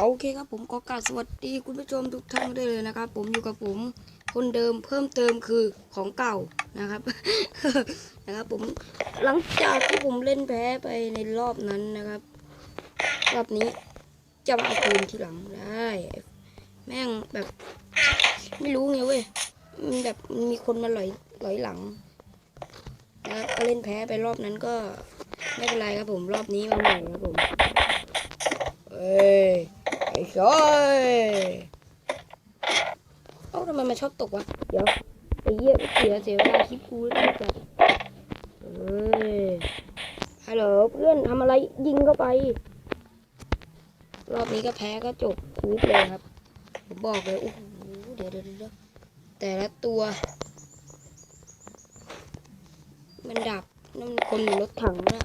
โอเคครับผมก็กราบสวัสดีคุณผู้ชมทุกท่านได้เลยนะครับ ผมอยู่กับผมคนเดิมเพิ่มเติมคือของเก่านะครับ นะครับผมหลังจากที่ผมเล่นแพ้ไปในรอบนั้นนะครับรอบนี้จะมาเอาคืนทีหลังได้ แม่งแบบ ไม่รู้ไงเว้ยมันแบบมีคนมาหลอยหลอยหลังนะครับก็เล่นแพ้ไปรอบนั้นก็ไม่เป็นไรครับผมรอบนี้มาใหม่ครับผมเอ้ยไอ้ยเอ้าทำไมมันชอบตกวะ เดี๋ยวไอ้เหี้ยเสียเสียเวลาคลิปกูแล้วจัดเอ้ยฮัลโหลเพื่อนทำอะไรยิงเข้าไป รอบนี้ก็แพ้ก็จบคูปเลยครับ ผมบอกเลยโอ้โหเดี๋ยวเดี๋ยวเดี๋ยวแต่ละตัว มันดับนั่นมันคนอยู่รถถังนะ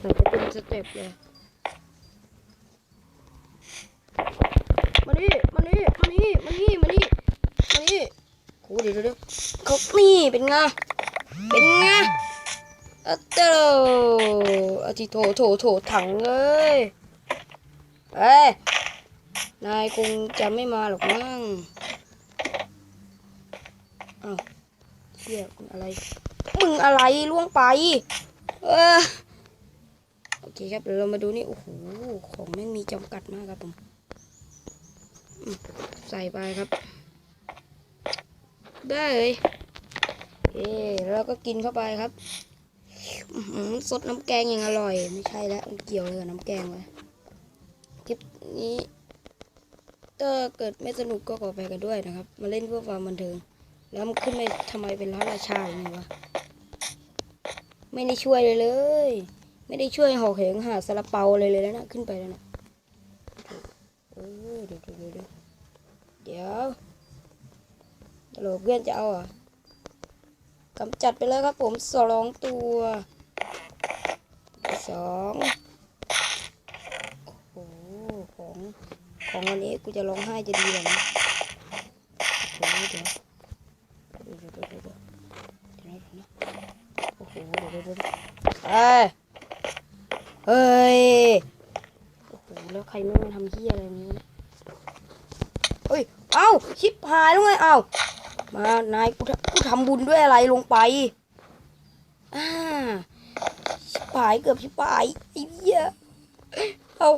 มันจะเป็นสเต็ปเลย มานี่มานี่มานี่มานี่มานี่มานี่โอ้เดี๋ยวเดี๋ยวเขานี่เป็นไงเป็นไงอะเจ้าอะทีโถโถโถถังเลยเอ้ยนายคงจะไม่มาหรอกมั้งอ้าวเชี่ยมึงอะไรมึงอะไรล่วงไป เออโอเคครับเดี๋ยวเรามาดูนี่โอ้โหของแม่งมีจำกัดมากครับผมใส่ไปครับ ได้เลยเอ๊แล้วก็กินเข้าไปครับสดน้ำแกงอย่างอร่อย ไม่ใช่แล้วมันเกี่ยวเลยกับน้ำแกงวะคลิปนี้ถ้าเกิดไม่สนุกก็ขอไปกันด้วยนะครับ มาเล่นเพื่อความบันเทิง แล้วมันขึ้นไปทำไมเป็นพระราชาอย่างนี้วะไม่ได้ช่วยเลยเลย ไม่ได้ช่วยหอกเหงหาซาลาเปาเลยเลยแล้วนะขึ้นไปแล้วนะเออเดี๋ยวเดี๋ยวเดี๋ยวเดี๋ยว เดี๋ยวตลเพื่อนจะเอาอะกำจัดไปเลยครับผมสองตัวสองโอ้โหของของวันนี้กูจะร้องไห้จะดีแบบนี้โอ้โหเดี๋ยวเดี๋ยวเดี๋ยวเดี๋ยวเดี๋ยวนะโอ้โหเดี๋ยวเดี๋ยวเดี๋ยวเอ้ยเฮ้ยโอ้โหแล้วใครไม่มาทำที่อะไรนี้เนี่ยเฮ้ยเอ้าชิบหายแล้วไงเอ้า มานายกูทำบุญด้วยอะไรลงไปอ่าชิบหายเกือบชิบหายไอ้เหี้ยเอา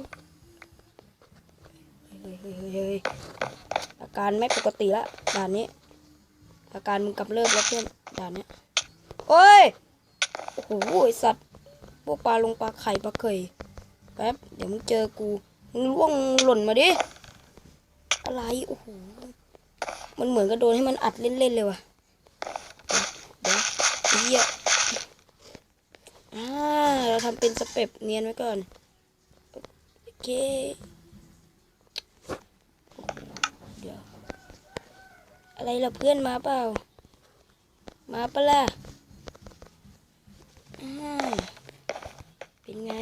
เฮ้ยเฮ้ยเฮ้ยเฮ้ยอาการไม่ปกติละด่านนี้ อาการมึงกำเริบแล้วเพื่อนด่านนี้โอ้ยโอ้โหสัตว์พวกปลาลงปลาไข่ปลาเคยแป๊บเดี๋ยวมึงเจอกูมึงล่วงหล่นมาดิอะไรโอ้โห มันเหมือนกับโดนให้มันอัดเล่นๆเลยว่ะเดี๋ยวเดี๋ยวไอ้เหี้ยอ่าเราทำเป็นสเต็ปเนียนไว้ก่อน โอเค เดี๋ยว อะไรล่ะเพื่อนมาเปล่า มาปะล่ะอ่าเป็นไง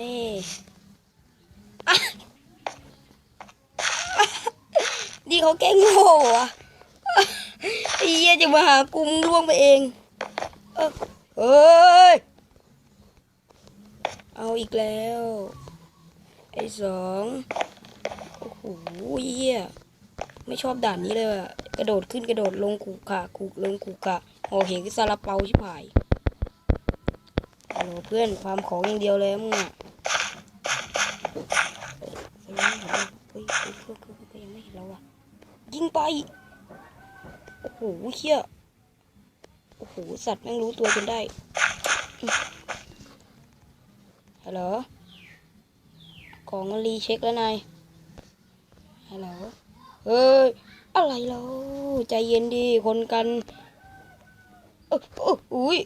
ดีเขาแกล้งโง่อะ ไอ้เหี้ยจะมาหากูมึงล่วงไปเองเฮ้ย เอาอีกแล้ว ไอ้สองโอ้โหเหี้ยไม่ชอบด่านนี้เลยอะกระโดดขึ้นกระโดดลงขู่ขาขู่ลงขู่ขาโอ้เห็นซาลาเปาชิบหายโอ้โเพื่อนความของอย่างเดียวเลยมึงอะยังไม่เห็นเราอะยิงไป โอ้โหเชี่ยโอ้โห สัตว์แม่งรู้ตัวจนได้ฮัลโหลของมันรีเช็คแล้วนายฮัลโหลเฮ้ย อะไรเราใจเย็นดีคนกันเออเอออุ้ย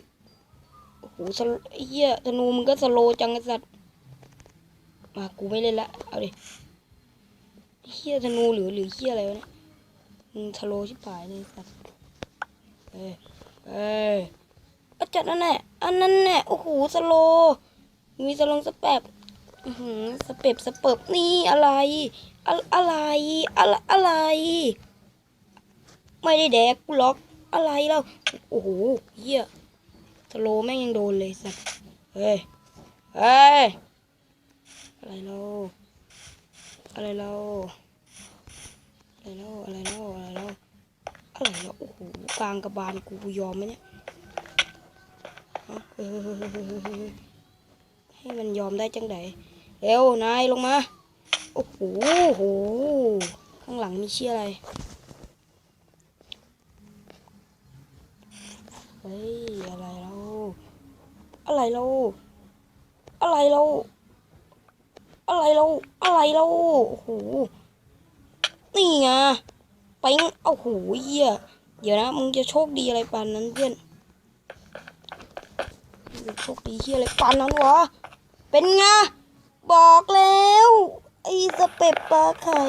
โอ้โหสเหี้ยธนูมึงก็สโลจังไอสัตว์ มากูไม่เล่นละ เอาดิเหี้ยธนูหรือหรือเหี้ยอะไรวะเนี่ย มึงสโลชิบหายเลยไอ้สัตว์เอ้ยเอ้ยอาจัดนั่นแหละอันนั้นแหละโอ้โหสโล มีสลงสแปบอือหือสเปบสเปบนี่อะไรอะอะไรอะไรอะไร ไม่ได้แดกกูล็อกอะไรแล้วโอ้โหเหี้ยสโลแม่งยังโดนเลยสัตว์เฮ้ยเฮ้ยอะไรเราอะไรเรา อะไรเราอะไรเราอะไรเราอะไรเราโอ้โหกลางกระบาลกูยอมไหมเนี่ยฮะเฮ้ยเฮ้ยเฮ้ยเฮ้ยเฮ้ยเฮ้ยให้มันยอมได้จังไดเร็วนายลงมา โอ้โหโห ข้างหลังมีเชี่ยอะไร เฮ้ย อะไรเราอะไรเราอะไรเราอะไรเราอะไรเราโอ้โห นี่ไงไปงโอ้โหเหี้ยเดี๋ยวนะ มึงจะโชคดีอะไรปานนั้นเพื่อนโชคดีเหี้ยอะไรปานนั้นวะ เป็นไง บอกแล้ว ไอ้สเปปปลาไข่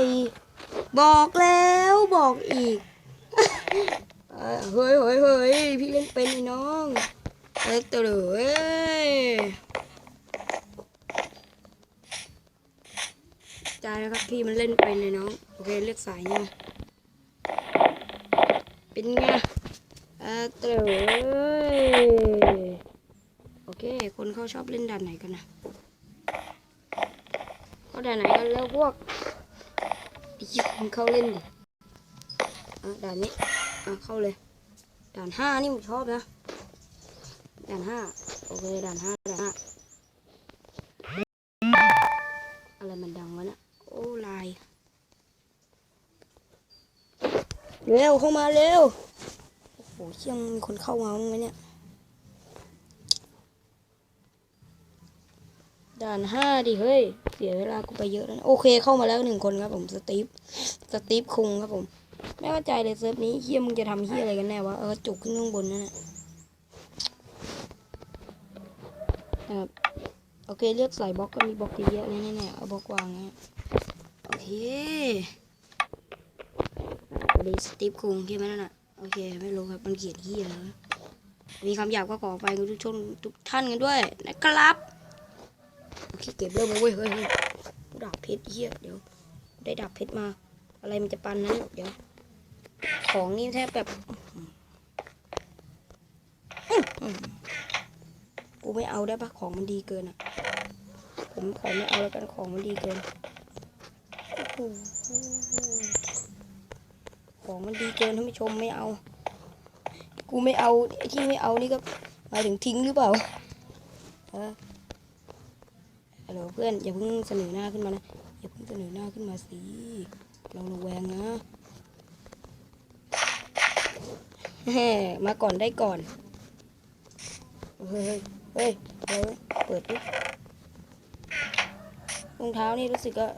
บอกแล้วบอกอีก เฮ้ยเฮ้ยเฮ้ยพี่เล่นเป็นไอ้น้องเอ้ยเต๋อเอ้ย ใจนะครับพี่มันเล่นเป็นเลยน้องโอเคเลือกสายเนี่ยเป็นไงเอ้ยเต๋ออโอเค คนเขาชอบเล่นด่านไหนกันนะเขาด่านไหนกันแล้วพวกยิงเขาเล่นดิอะด่านนี้อะเข้าเลย ด่านห้านี่ผมชอบนะ ด่านห้าโอเค ด่านห้าด่านห้าอะไรมันดังวะเนี่ยโอ้ลาย เร็วเข้ามาเร็ว โอ้โหเชี่ยมีคนเข้ามาบ้างไหมเนี่ย ด่านห้าดิเฮ้ย เสียเวลากูไปเยอะแล้วนะโอเคเข้ามาแล้วหนึ่งคนครับผมสตีฟสตีฟคุงครับผม ไม่เข้าใจเลยเซิร์ฟนี้เฮียมึงจะทำเฮียอะไรกันแน่วะเออจุกขึ้นข้างบนนั่นแหละนะครับโอเคเลือกใส่บล็อกก็มีบล็อกเยอะแน่ๆเอาบล็อกวางนะโอเค ดีสตีฟคุงใช่ไหมนั่นน่ะโอเค ไม่รู้ครับมันเขียนเฮียแล้วมีคำหยาบก็ขอไปทุกชนทุกท่านกันด้วยนะครับโอเคเก็บเริ่มเลยเว้ยเฮ้ยเฮ้ยดาบเพชรเฮียเดี๋ยว ได้ดาบเพชรมา อะไรมันจะปันนั้นเดี๋ยว ของนี่แทบแบบกูไม่เอาได้ปะของมันดีเกินอะ ผมขอไม่เอาแล้วกันของมันดีเกินอ ของมันดีเกินท่านผู้ชมไม่เอา กูไม่เอาที่ไม่เอานี่ก็หมายถึงทิ้งหรือเปล่าฮะฮัลโหลเพื่อนอย่าเพิ่งเสนอหน้าขึ้นมานะอย่าเพิ่งเสนอหน้าขึ้นมาสิเราระแวงนะแฮ่มาก่อนได้ก่อนเฮ้ยเฮ้ย เฮ้ย เปิดดิรองเท้านี่รู้สึกว่า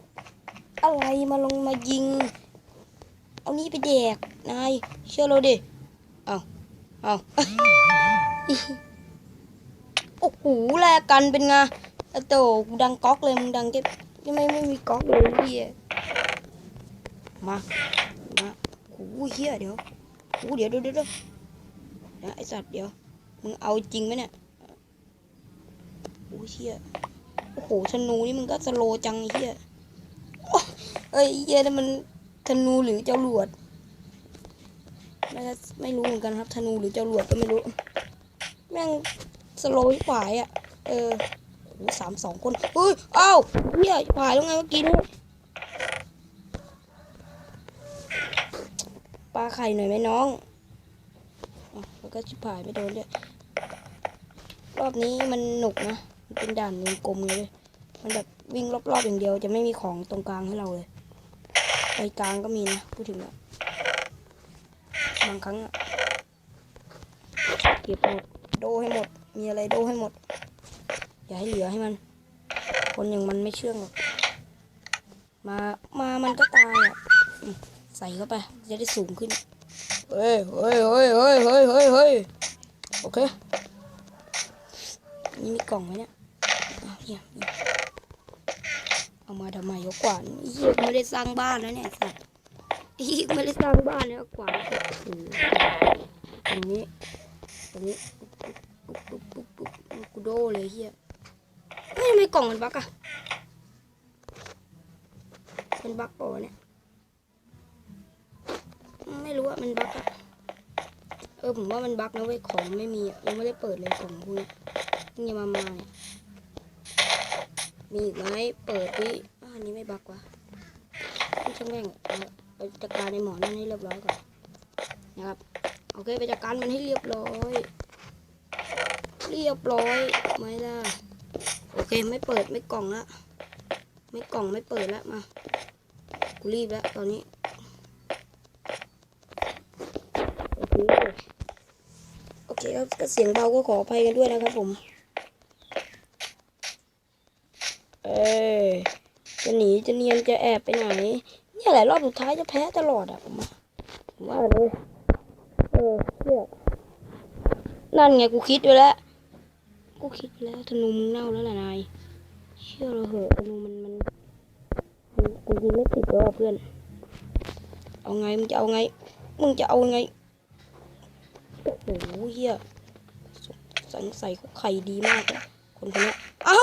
อะไรมาลงมายิง เอานี่ไปแดก นาย เชื่อเราดิ เอาเอาโอ้โหแลกกันเป็นไงโตกูดังก๊อกเลย มึงดังแค่ยังไม่ไม่มีก๊อกเลยพี่มา มาโอ้โหเฮียเดี๋ยวโอ้เดี๋ยวเดี๋ยวเดี๋ยวเดี๋ยวไอสัตว์เดี๋ยว มึงเอาจริงไหมเนี่ยโอ้เชี่ยโอ้โหธนูนี่มึงก็สโลจังเฮียเอ้ยเฮียนั่มัน นูหรือเจ้าหลวดไม่ไม่รู้เหมือนกันครับ ธนูหรือเจ้าหลวดก็ไม่รู้ แม่งสโลว์ฝ่ายอะ เออโอ้โหสามสองคนเฮ้ยเอ้าเฮียฝ่ายแล้วไงเมื่อกี้นี่ปลาไข่หน่อยไหมน้องอแล้วก็ชิบหายไม่โดนด้วยรอบนี้มันหนุกนะ มันเป็นด่านวงกลมเลย มันแบบวิ่งรอบๆอย่างเดียว จะไม่มีของตรงกลางให้เราเลย กลางก็มีนะ พูดถึงอะบางครั้งอะเก็บหมด โดให้หมด มีอะไรโดให้หมด อย่าให้เหลือให้มัน คนอย่างมันไม่เชื่องหรอก มา มามันก็ตายอะ ใส่เข้าไป จะได้สูงขึ้น เฮ้ยเฮ้ยเฮ้ยเฮ้ยเฮ้ยเฮ้ยเฮ้ยโอเค นี่มีกล่องไหมเนี่ยเนี่ย เอามาทำไมยกกวาดอีกไม่ได้สร้างบ้านแล้วเนี่ยสัตว์อีกไม่ได้สร้างบ้านแล้วกวาดโอ้โหตรงนี้ตรงนี้ปุ๊บปุ๊บปุ๊บปุ๊บกูโดเลยเฮียเฮ้ยทำไมกล่องมันบักอะมันบักปล่าวะเนี่ยไม่รู้ว่ามันบักอะเออผมว่ามันบักนะเว้ยของไม่มีอะยังไม่ได้เปิดเลยกล่องพวกนี้เพิ่งมามาเนี่ย มีอีกไหมเปิดดิอ่าอันนี้ไม่บักวะช่างแม่งเอาไปจัดการในหมอนั่นให้เรียบร้อยก่อนนะครับโอเคไปจัดการมันให้เรียบร้อย เรียบร้อยไหมล่ะโอเคไม่เปิดไม่กล่องละไม่กล่องไม่เปิดล้วมากูรีบแล้วตอนนี้โอเคโอเคครับก็เสียงเบาก็ขออภัยกันด้วยนะครับผมเอ้ย จะหนีจะเนียนจะแอบไปไหน เนี่ยแหละรอบสุดท้ายจะแพ้ตลอดอะผมว่าผมว่าเลยเออเชื่อนั่นไงกูคิดไว้แล้วกูคิดแล้วธนูมึงเน่าแล้วแหละนายเชื่อเราเหอะธนูมันมันกูยิงไม่ติดแล้วเพื่อน เอาไงมึงจะเอาไงมึงจะเอาไงโอ้โหเฮียสงสัยเขาไข่ดีมากคนคนนี้เอ้า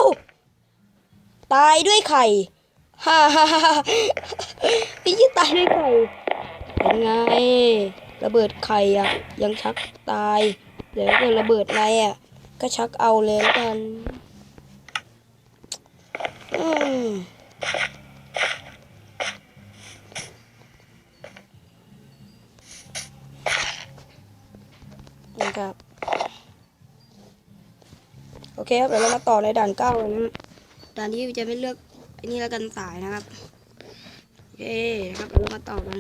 ตายด้วยไข่ ฮ่าฮ่าฮ่าไอ้ยี่ตายด้วยไข่เป็นไง ระเบิดไข่อะ ยังชักตายเดี๋ยวก็ระเบิดในอะ ก็ชักเอาเลยแล้วกัน อืมนะครับโอเคครับเดี๋ยวเรามาต่อในด่านเก้าเลยนะด่านที่จะไม่เลือก อันนี้แล้วกันสายนะครับโอเคครับเรามาต่อกัน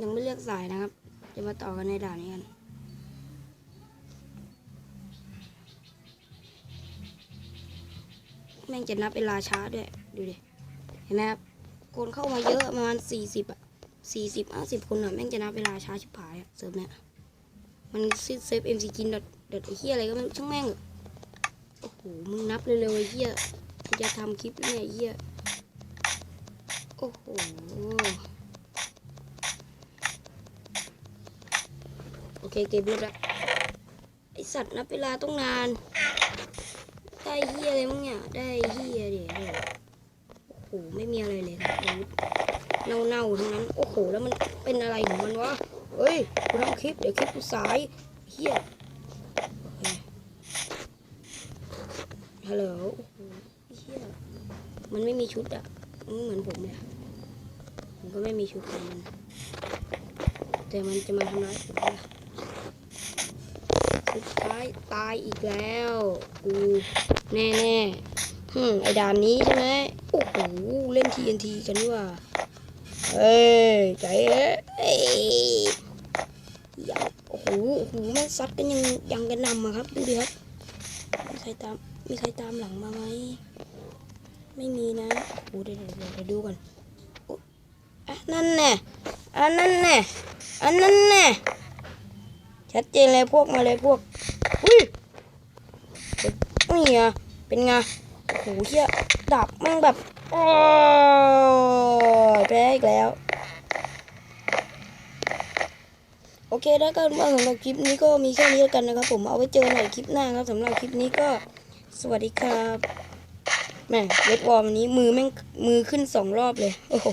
ยังไม่เลือกสายนะครับจะมาต่อกันในด่านนี้กันแม่งจะนับเวลาช้าด้วย ดูดิ เห็นไหมครับ คนเข้ามาเยอะประมาณสี่สิบอะสี่สิบห้าสิบคนอะแม่งจะนับเวลาช้าชิบหายอะเซิร์ฟเนี่ย มันเซฟเอ็มซีกินดอทดอทไอ้เหี้ยอะไรก็ไม่รู้ช่างแม่งอะ โอ้โห มึงนับเร็วๆไอ้เหี้ยจะทำคลิปเนี่ยไอ้เหี้ยโอ้โห โอเคเกมเริ่มแล้วไอสัตว์นับเวลาต้องนาน ได้เฮียอะไรมั้งเนี่ย ได้เฮียเดี๋ยวโอ้โห ไม่มีอะไรเลยครับอาวุธเน่าๆทั้งนั้น โอ้โห แล้วมันเป็นอะไรของมันวะ เฮ้ยกูทำคลิป เดี๋ยวคลิปกูสายเฮียโอเค ฮัลโหลโอ้โหเฮียมันไม่มีชุดอะมันเหมือนผมเลยอะผมก็ไม่มีชุดเหมือนมันแต่มันจะมาทำร้ายผมนะสุดท้ายตายอีกแล้วกูแน่แน่ฮึมไอ้ด่านนี้ใช่ไหมโอ้โหเล่น TNT กันดีกว่าเอ้ยใจเอ้ยอย่าโอ้โหโอ้โหแม่ซัดกันยังยังกันนำอะครับดูดิครับใครตาม มีใครตามหลังมาไหม ไม่มีนะโอ้เดี๋ยวเดี๋ยวเดี๋ยวเดี๋ยวดูก่อนอะนั่นแน่อันนั้นแน่อันนั้นแน่ชัดเจนเลยพวกมาเลยพวก อุ้ยนี่ไงเป็นไงโอ้โหเฮียดับแม่งแบบโอ้ยแพ้อีกแล้ว โอเคแล้วก็มาสำหรับคลิปนี้ก็มีแค่นี้แล้วกันนะครับ ผมเอาไว้เจอหน่อยคลิปหน้าครับสำหรับคลิปนี้ก็ สวัสดีครับแม่เวทวอร์มวันนี้มือแม่งมือขึ้นสองรอบเลย โอ้โห